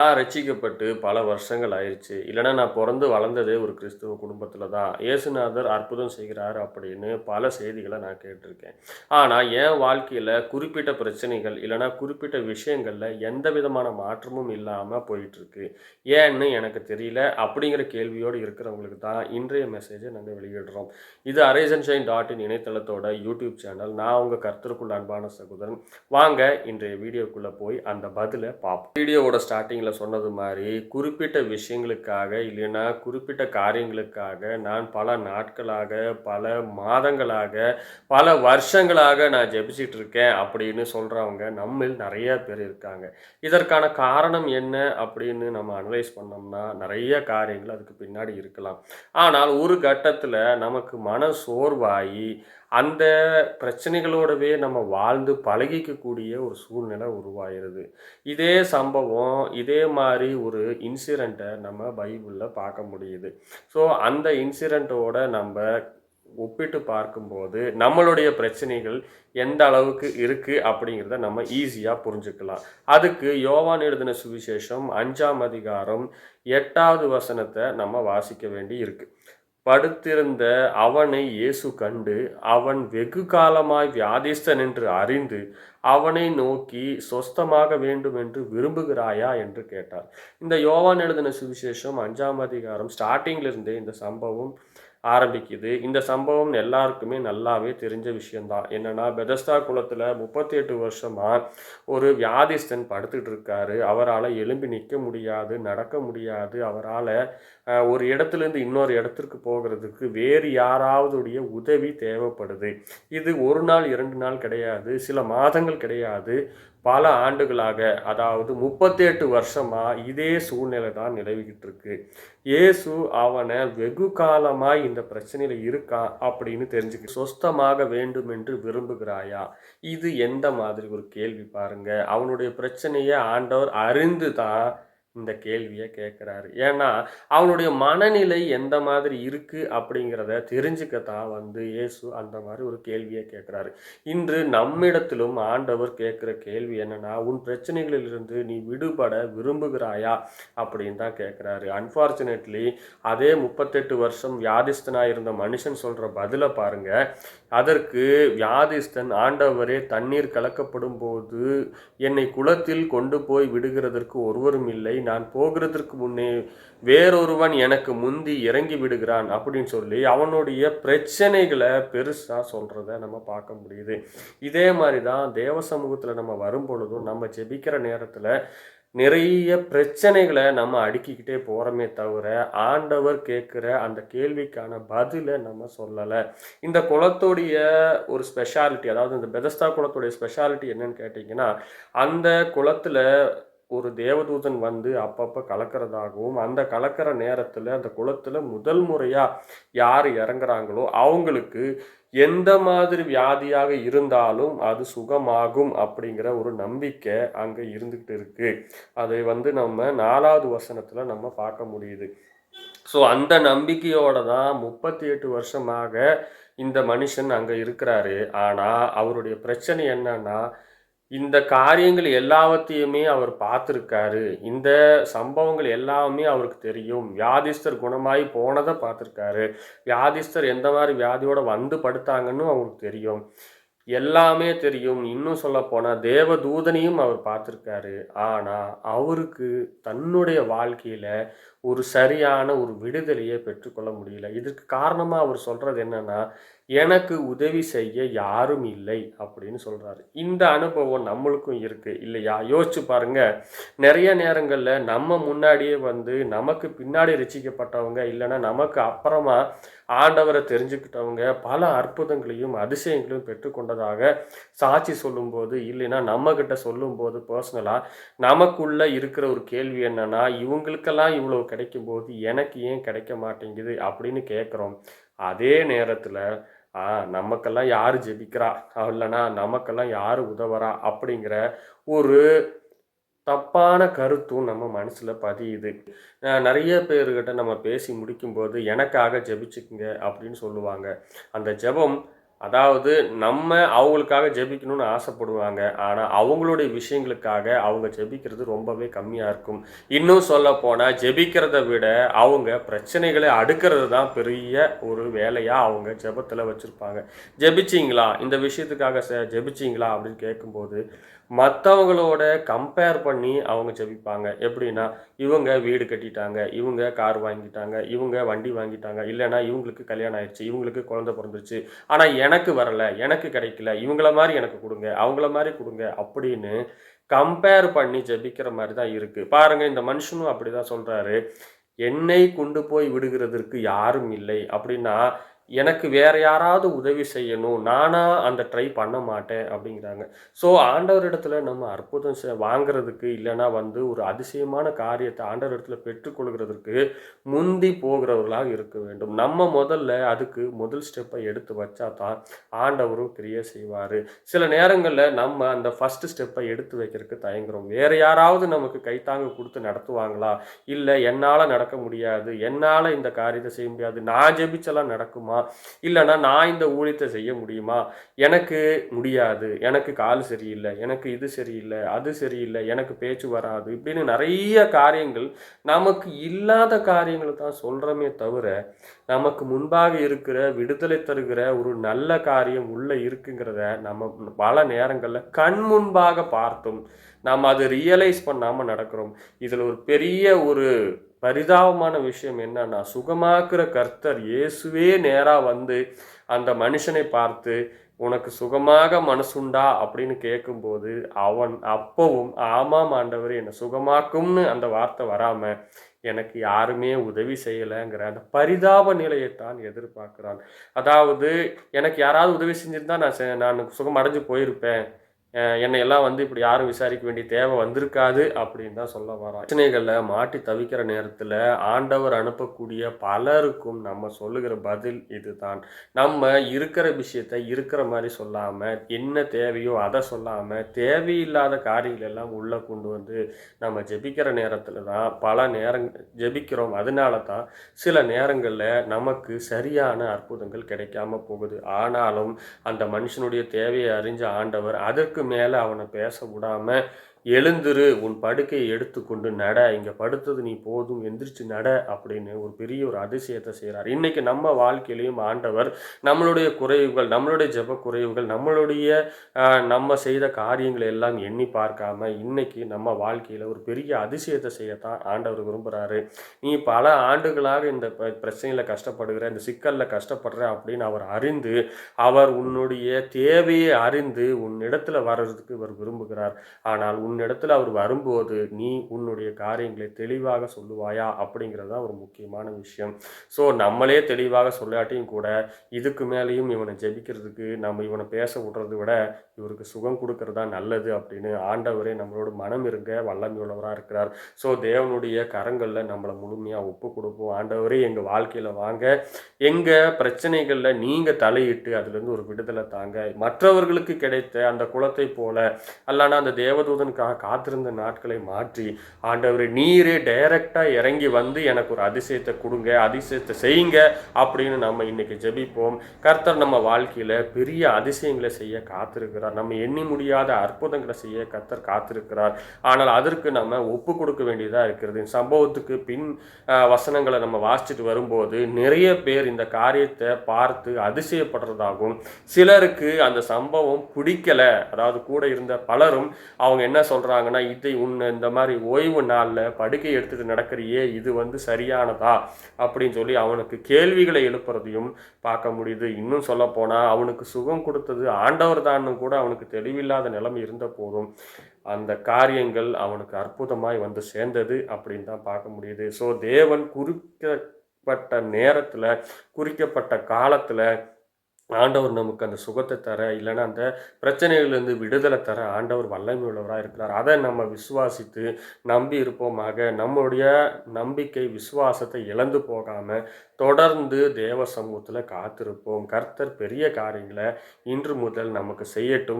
நான் ரட்சிக்கப்பட்டு பல வருஷங்கள் ஆயிடுச்சு. இல்லைன்னா நான் பிறந்து வளர்ந்ததே ஒரு கிறிஸ்துவ குடும்பத்தில் தான். இயேசுநாதர் அற்புதம் செய்கிறார் அப்படின்னு பல செய்திகளை நான் கேட்டிருக்கேன். ஆனால் என் வாழ்க்கையில் குறிப்பிட்ட பிரச்சனைகள் இல்லைன்னா குறிப்பிட்ட விஷயங்களில் எந்த விதமான மாற்றமும் இல்லாமல் போயிட்டுருக்கு. ஏன்னு எனக்கு தெரியல. அப்படிங்கிற கேள்வியோடு இருக்கிறவங்களுக்கு தான் இன்றைய மெசேஜை நாங்கள் வெளியிடுறோம். இது அரேசன் ஷைன் டாட் இன் இணையதளத்தோட யூடியூப் சேனல். நான் உங்கள் கருத்திற்குள் அன்பான சகோதரன். வாங்க இன்றைய வீடியோக்குள்ளே போய் அந்த பதிலை பார்ப்போம். வீடியோவோட ஸ்டார்டிங்கில் சொன்னது மாதிரி குறிப்பிட்ட விஷயங்களுக்காக இல்லைன்னா குறிப்பிட்ட காரியங்களுக்காக நான் பல நாட்களாக பல மாதங்களாக பல வருஷங்களாக நான் ஜெபிச்சிட்டு இருக்கேன் அப்படின்னு சொல்கிறவங்க நம்மில் நிறைய பேர் இருக்காங்க. இதற்கான காரணம் என்ன அப்படின்னு நம்ம அனலைஸ் பண்ணோம்னா நிறைய காரியங்கள் அதுக்கு பின்னாடி இருக்கலாம். ஆனால் ஒரு கட்டத்தில் நமக்கு மன சோர்வாகி அந்த பிரச்சனைகளோடவே நம்ம வாழ்ந்து பழகிக்கக்கூடிய ஒரு சூழ்நிலை உருவாயிருது இதே சம்பவம் இதே மாதிரி ஒரு இன்சிடெண்ட்டை நம்ம பைபிளில் பார்க்க முடியுது. ஸோ அந்த இன்சிடெண்ட்டோட நம்ம ஒப்பிட்டு பார்க்கும்போது நம்மளுடைய பிரச்சனைகள் எந்த அளவுக்கு இருக்குது அப்படிங்கிறத நம்ம ஈஸியாக புரிஞ்சுக்கலாம். அதுக்கு யோவான் எழுதின சுவிசேஷம் அஞ்சாம் அதிகாரம் எட்டாவது வசனத்தை நம்ம வாசிக்க வேண்டி இருக்குது படுத்திருந்த அவனை இயேசு கண்டு அவன் வெகு காலமாய் வியாதிஸ்தன் என்று அறிந்து அவனை நோக்கி சொஸ்தமாக வேண்டும் என்று விரும்புகிறாயா? என்று கேட்டார் இந்த யோவான் எழுதின சுவிசேஷம் அஞ்சாம் அதிகாரம் ஸ்டார்டிங்ல இருந்தே இந்த சம்பவம் ஆரம்பிக்குது. இந்த சம்பவம் எல்லாருக்குமே நல்லாவே தெரிஞ்ச விஷயம்தான். என்னன்னா பெதஸ்தா குளத்தில் முப்பத்தி எட்டு வருஷமா ஒரு வியாதிஸ்தன் படுத்துட்டு இருக்காரு. அவரால் எழும்பி நிற்க முடியாது நடக்க முடியாது. அவரால் ஒரு இடத்துலேருந்து இன்னொரு இடத்திற்கு போகிறதுக்கு வேறு யாராவதுடைய உதவி தேவைப்படுது. இது ஒரு நாள் இரண்டு நாள் கிடையாது. சில மாதங்கள் கிடையாது. பல ஆண்டுகளாக அதாவது முப்பத்தி எட்டு இதே சூழ்நிலை தான் நிலவிக்கிட்டு இருக்கு. இயேசு அவனை வெகு காலமாக இந்த பிரச்சனையில் இருக்கா அப்படின்னு தெரிஞ்சுக்க சொஸ்தமாக வேண்டும் என்று விரும்புகிறாயா? இது எந்த மாதிரி ஒரு கேள்வி பாருங்க. அவனுடைய பிரச்சனையை ஆண்டவர் அறிந்து தான் இந்த கேள்வியை கேட்குறாரு. ஏன்னா அவனுடைய மனநிலை எந்த மாதிரி இருக்குது அப்படிங்கிறத தெரிஞ்சுக்கத்தான் வந்து இயேசு அந்த மாதிரி ஒரு கேள்வியை கேட்குறாரு. இன்று நம்மிடத்திலும் ஆண்டவர் கேட்குற கேள்வி என்னென்னா உன் பிரச்சனைகளிலிருந்து நீ விடுபட விரும்புகிறாயா? அப்படின்னு தான் கேட்குறாரு. அன்ஃபார்ச்சுனேட்லி அதே முப்பத்தெட்டு வருஷம் வியாதிஸ்தனாக இருந்த மனுஷன் சொல்கிற பதிலை பாருங்கள் அதற்கு வியாதிஸ்தன் ஆண்டவரே தண்ணீர் கலக்கப்படும் போது என்னை குளத்தில் கொண்டு போய் விடுகிறதற்கு ஒருவரும் இல்லை. நான் போகிறதற்கு முன்னே வேறொருவன் எனக்கு முந்தி இறங்கி விடுகிறான் அப்படின்னு சொல்லி அவனுடைய பிரச்சனைகளை பெருசாக சொல்கிறத நம்ம பார்க்க முடியுது. இதே மாதிரி தான் தேவ சமூகத்தில் நம்ம வரும் பொழுதும் நம்ம ஜெபிக்கிற நேரத்தில் நிறைய பிரச்சனைகளை நம்ம அடுக்கிக்கிட்டே போகிறோமே தவிர ஆண்டவர் கேட்குற அந்த கேள்விக்கான பதிலை நம்ம சொல்லலை. இந்த குளத்துடைய ஒரு ஸ்பெஷாலிட்டி அதாவது இந்த பெதஸ்தா குளத்துடைய ஸ்பெஷாலிட்டி என்னன்னு கேட்டிங்கன்னா அந்த குளத்தில் ஒரு தேவதூதன் வந்து அப்பப்போ கலக்கிறதாகவும் அந்த கலக்கிற நேரத்தில் அந்த குளத்தில் முதல் முறையாக யார் இறங்குறாங்களோ அவங்களுக்கு எந்த மாதிரி வியாதியாக இருந்தாலும் அது சுகமாகும் அப்படிங்கிற ஒரு நம்பிக்கை அங்கே இருந்துக்கிட்டு இருக்கு. அதை வந்து நம்ம நாலாவது வசனத்தில் நம்ம பார்க்க முடியுது. ஸோ அந்த நம்பிக்கையோட தான் முப்பத்தி எட்டு வருஷமாக இந்த மனுஷன் அங்கே இருக்கிறாரு. ஆனால் அவருடைய பிரச்சனை என்னன்னா இந்த காரியங்கள் எல்லாவற்றையுமே அவர் பார்த்துருக்காரு. இந்த சம்பவங்கள் எல்லாமே அவருக்கு தெரியும். வியாதிஸ்தர் குணமாகி போனதை பார்த்துருக்காரு. வியாதிஸ்தர் எந்த மாதிரி வியாதியோட வந்து படுத்தாங்கன்னு அவருக்கு தெரியும். எல்லாமே தெரியும். இன்னும் சொல்லப்போனால் போனால் தேவதூதனையும் அவர் பார்த்துருக்காரு. ஆனால் அவருக்கு தன்னுடைய வாழ்க்கையில் ஒரு சரியான ஒரு விடுதலையை பெற்றுக்கொள்ள முடியல. இதற்கு காரணமாக அவர் சொல்கிறது என்னென்னா எனக்கு உதவி செய்ய யாரும் இல்லை அப்படின்னு சொல்கிறாரு இந்த அனுபவம் நம்மளுக்கும் இருக்குது இல்லையா? யோசிச்சு பாருங்கள் நிறைய நேரங்களில் நம்ம முன்னாடியே வந்து நமக்கு பின்னாடி ரசிக்கப்பட்டவங்க இல்லைன்னா நமக்கு அப்புறமா ஆண்டவரை தெரிஞ்சுக்கிட்டவங்க பல அற்புதங்களையும் அதிசயங்களையும் பெற்றுக்கொண்டதாக சாட்சி சொல்லும்போது இல்லைன்னா நம்மக்கிட்ட சொல்லும்போது பர்சனலாக நமக்குள்ளே இருக்கிற ஒரு கேள்வி என்னென்னா இவங்களுக்கெல்லாம் இவ்வளோ கிடைக்கும்போது எனக்கு ஏன் கிடைக்க மாட்டேங்குது அப்படின்னு கேட்குறோம் அதே நேரத்தில் ஆ நமக்கெல்லாம் யார் ஜெபிக்கிறா? இல்லைனா நமக்கெல்லாம் யார் உதவுறா? அப்படிங்கிற ஒரு தப்பான கருத்தும் நம்ம மனசில் பதியுது. நிறைய பேர்கிட்ட நம்ம பேசி முடிக்கும்போது எனக்காக ஜெபிச்சுக்குங்க அப்படின்னு சொல்லுவாங்க. அந்த ஜெபம் அதாவது நம்ம அவங்களுக்காக ஜெபிக்கணும்னு ஆசைப்படுவாங்க. ஆனால் அவங்களுடைய விஷயங்களுக்காக அவங்க ஜெபிக்கிறது ரொம்பவே கம்மியாக இருக்கும். இன்னும் சொல்ல போனால் ஜெபிக்கிறத விட அவங்க பிரச்சனைகளை அடுக்கிறது தான் பெரிய ஒரு வேலையாக அவங்க ஜெபத்தில் வச்சுருப்பாங்க. ஜெபிச்சிங்களா? இந்த விஷயத்துக்காக ச ஜெபிச்சிங்களா? அப்படின்னு கேட்கும்போது மற்றவங்களோட கம்பேர் பண்ணி அவங்க ஜெபிப்பாங்க. எப்படின்னா இவங்க வீடு கட்டிட்டாங்க இவங்க கார் வாங்கிட்டாங்க இவங்க வண்டி வாங்கிட்டாங்க இல்லைன்னா இவங்களுக்கு கல்யாணம் ஆயிடுச்சு இவங்களுக்கு குழந்தை பிறந்துருச்சு. ஆனால் எனக்கு வரலை எனக்கு கிடைக்கல இவங்கள மாதிரி எனக்கு கொடுங்க அவங்கள மாதிரி கொடுங்க அப்படின்னு கம்பேர் பண்ணி ஜெபிக்கிற மாதிரி தான் இருக்குது பாருங்கள் இந்த மனுஷனும் அப்படி தான் சொல்கிறாரு என்னை கொண்டு போய் விடுகிறதற்கு யாரும் இல்லை அப்படின்னா எனக்கு வேற யாராவது உதவி செய்யணும். நானாக அந்த ட்ரை பண்ண மாட்டேன் அப்படிங்கிறாங்க. ஸோ ஆண்டவரிடத்துல நம்ம அற்புதம் செ- வாங்குறதுக்கு இல்லைன்னா வந்து ஒரு அதிசயமான காரியத்தை ஆண்டவரிடத்துல பெற்றுக்கொள்கிறதுக்கு முந்தி போகிறவர்களாக இருக்க வேண்டும். நம்ம முதல்ல அதுக்கு முதல் ஸ்டெப்பை எடுத்து வச்சா தான் ஆண்டவரும் கிரியை செய்வார். சில நேரங்களில் நம்ம அந்த ஃபஸ்ட் ஸ்டெப்பை எடுத்து வைக்கிறதுக்கு தயங்குறோம். வேற யாராவது நமக்கு கைத்தாங்க கொடுத்து நடத்துவாங்களா? இல்லை என்னால் நடக்க முடியாது. என்னால் இந்த காரியத்தை செய்ய முடியாது. நான் ஜெபிச்செல்லாம் நடக்குமா? இல்லைன்னா நான் இந்த ஊழியத்தை செய்ய முடியுமா? எனக்கு முடியாது. எனக்கு கால் சரியில்லை. எனக்கு இது சரியில்லை அது சரியில்லை எனக்கு பேச்சு வராது இப்படின்னு நிறைய காரியங்கள் நமக்கு இல்லாத காரியங்களை தான் சொல்கிறோமே தவிர நமக்கு முன்பாக இருக்கிற விடுதலை தருகிற ஒரு நல்ல காரியம் உள்ளே இருக்குங்கிறத நம்ம பல நேரங்களில் கண் முன்பாக பார்த்தும். நாம் அதை ரியலைஸ் பண்ணாமல் நடக்கிறோம். இதில் ஒரு பெரிய ஒரு பரிதாபமான விஷயம் என்னன்னா சுகமாக்குற கர்த்தர் இயேசுவே நேராக வந்து அந்த மனுஷனை பார்த்து உனக்கு சுகமாக மனசுண்டா? அப்படின்னு கேட்கும்போது அவன் அப்பவும் ஆமாம் ஆண்டவர் என்னை சுகமாக்கும்னு அந்த வார்த்தை வராம எனக்கு யாருமே உதவி செய்யலைங்கிற அந்த பரிதாப நிலையைத்தான் எதிர்பார்க்கிறான். அதாவது எனக்கு யாராவது உதவி செஞ்சிருந்தா நான் செ- நான் சுகம் அடைஞ்சு போயிருப்பேன். என்னை எல்லாம் வந்து இப்படி யாரும் விசாரிக்க வேண்டிய தேவை வந்திருக்காது அப்படின்னு தான் சொல்ல வரோம் பிரச்சனைகளில் மாட்டி தவிக்கிற நேரத்தில் ஆண்டவர் அனுப்பக்கூடிய பலருக்கும் நம்ம சொல்லுகிற பதில் இதுதான். நம்ம இருக்கிற விஷயத்த இருக்கிற மாதிரி சொல்லாமல் என்ன தேவையோ அதை சொல்லாமல் தேவையில்லாத காரியங்கள் எல்லாம் உள்ளே கொண்டு வந்து நம்ம ஜெபிக்கிற நேரத்தில் தான் பல நேரங் ஜெபிக்கிறோம். அதனால தான் சில நேரங்களில் நமக்கு சரியான அற்புதங்கள் கிடைக்காம போகுது. ஆனாலும் அந்த மனுஷனுடைய தேவையை அறிஞ்ச ஆண்டவர் அதற்கு மேலே அவனை பேச விடாமல் எழுந்திரு உன் படுக்கையை எடுத்துக்கொண்டு நட. இங்கே படுத்தது நீ போதும் எந்திரிச்சு நட அப்படின்னு ஒரு பெரிய ஒரு அதிசயத்தை செய்கிறார் இன்றைக்கி நம்ம வாழ்க்கையிலையும் ஆண்டவர் நம்மளுடைய குறைவுகள் நம்மளுடைய ஜெப குறைவுகள் நம்மளுடைய நம்ம செய்த காரியங்களை எல்லாம் எண்ணி பார்க்காம இன்றைக்கி நம்ம வாழ்க்கையில் ஒரு பெரிய அதிசயத்தை செய்யத்தான் ஆண்டவர் விரும்புகிறாரு நீ பல ஆண்டுகளாக இந்த பிரச்சனையில் கஷ்டப்படுகிற இந்த சிக்கலில் கஷ்டப்படுற அப்படின்னு அவர் அறிந்து அவர் உன்னுடைய தேவையை அறிந்து உன்னிடத்துல வர்றதுக்கு இவர் விரும்புகிறார். ஆனால் உன்னிடத்துல அவர் வரும்போது நீ உன்னுடைய காரியங்களை தெளிவாக சொல்லுவாயா அப்படிங்கிறது தான் ஒரு முக்கியமான விஷயம். ஸோ நம்மளே தெளிவாக சொல்லாட்டியும் கூட இதுக்கு மேலேயும் இவனை ஜெபிக்கிறதுக்கு நம்ம இவனை பேச விடுறதை விட இவருக்கு சுகம் கொடுக்கறதா நல்லது அப்படின்னு ஆண்டவரே நம்மளோட மனம் இருங்க வல்லமையுள்ளவராக இருக்கிறார். ஸோ தேவனுடைய கரங்களில் நம்மளை முழுமையாக ஒப்பு கொடுப்போம். ஆண்டவரே எங்கள் வாழ்க்கையில் வாங்க. எங்கள் பிரச்சனைகளில் நீங்கள் தலையிட்டு அதுலேருந்து ஒரு விடுதலை தாங்க. மற்றவர்களுக்கு கிடைத்த அந்த குளத்தை போல அல்லானா அந்த தேவதூதனுக்காக காத்திருந்த நாட்களை மாற்றி ஆண்டவர் நீரே டைரக்டாக இறங்கி வந்து எனக்கு ஒரு அதிசயத்தை கொடுங்க அதிசயத்தை செய்யுங்க அப்படின்னு நம்ம இன்னைக்கு ஜெபிப்போம். கர்த்தர் நம்ம வாழ்க்கையில் பெரிய அதிசயங்களை செய்ய காத்திருக்கிறார். நம்ம எண்ணி முடியாத அற்புதங்களை செய்ய கர்த்தர் காத்திருக்கிறார். ஆனால் அதற்கு நம்ம ஒப்பு கொடுக்க வேண்டியதாக இருக்கிறது. சம்பவத்துக்கு பின் வசனங்களை நம்ம வாசிச்சுட்டு வரும்போது நிறைய பேர் இந்த காரியத்தை பார்த்து அதிசயப்படுறதாகவும் சிலருக்கு அந்த சம்பவம் பிடிக்கல. அதாவது கூட இருந்த பலரும் அவங்க என்ன சொல்கிறாங்கன்னா இதை உன்னை இந்த மாதிரி ஓய்வு நாளில் படுக்கை எடுத்துட்டு நடக்கிறியே இது வந்து சரியானதா? அப்படின்னு சொல்லி அவனுக்கு கேள்விகளை எழுப்புறதையும் பார்க்க முடியுது. இன்னும் சொல்ல அவனுக்கு சுகம் கொடுத்தது ஆண்டவர் தான்னு கூட அவனுக்கு தெளிவில்லாத நிலைமை இருந்த போதும் அந்த காரியங்கள் அவனுக்கு அற்புதமாய் வந்து சேர்ந்தது அப்படின்னு தான் பார்க்க முடியுது. ஸோ தேவன் குறிக்கப்பட்ட நேரத்தில் குறிக்கப்பட்ட காலத்தில் ஆண்டவர் நமக்கு அந்த சுகத்தை தர இல்லைன்னா அந்த பிரச்சனைகள்லேருந்து விடுதலை தர ஆண்டவர் வல்லமை உள்ளவராக இருக்கிறார். அதை நம்ம விசுவாசித்து நம்பி இருப்போமாக. நம்மளுடைய நம்பிக்கை விசுவாசத்தை இழந்து போகாமல் தொடர்ந்து தேவ சமூகத்தில் காத்திருப்போம். கர்த்தர் பெரிய காரியங்களை இன்று முதல் நமக்கு செய்யட்டும்.